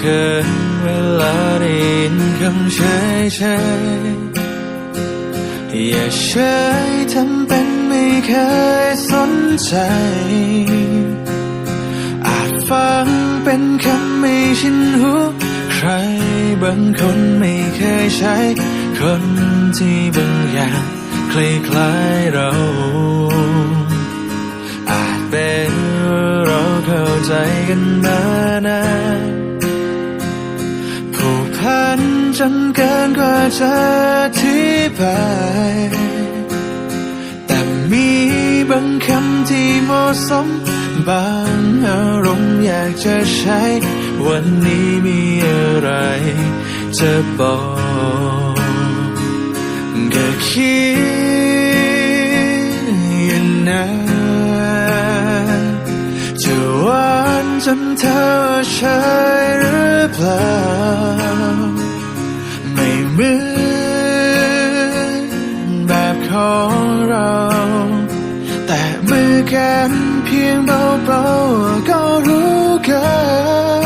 ยเฉยเฉยอย่าเฉยทำเป็นไม่เคยสนใจอาจฟังเป็นคำไม่ชินหูใครบางคนไม่เคยใช้ คนที่บางอย่างคล้ายๆเรา อาจเป็นเราเข้าใจกันมา จะอธิบายแต่มีบางคำที่เหมาะสม บางอารมณ์อยากจะใช้ วันนี้มีอะไรจะบอกก็คิดอยู่นานจะหวานจนเธอใช่หรือเปล่า ม่เหมือนแบบของเรา แต่มือกันเพียงเบาๆก็รู้กัน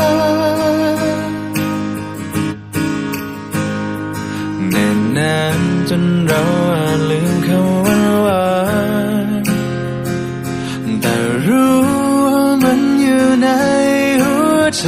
เน่นนานจนเราอาจลืมคำว่าหวานแต่รู้ว่ามันอยู่ในหัวใจ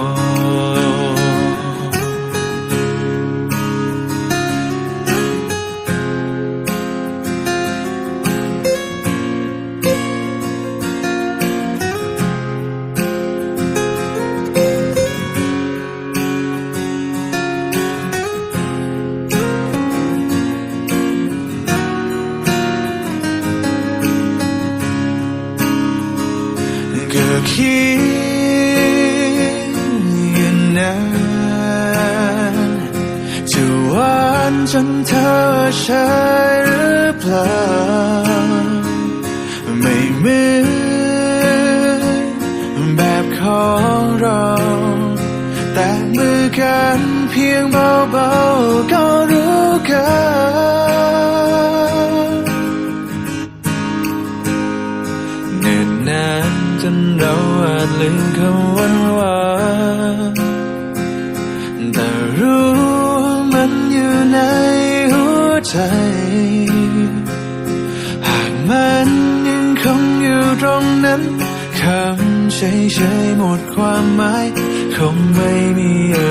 คิดอยู่นานจะหวานจนเธอใช่หรือเปล่า ไม่เหมือนแบบของเรา แต่มือกันเพียงเบาๆก็ นเราอาจลืมคำวันวานแต่รู้มันอยู่ในหัวใจ หากมันยังคงอยู่ตรงนั้นคำเฉยๆหมดความหมายคงไม่มีอะไรต้องบอก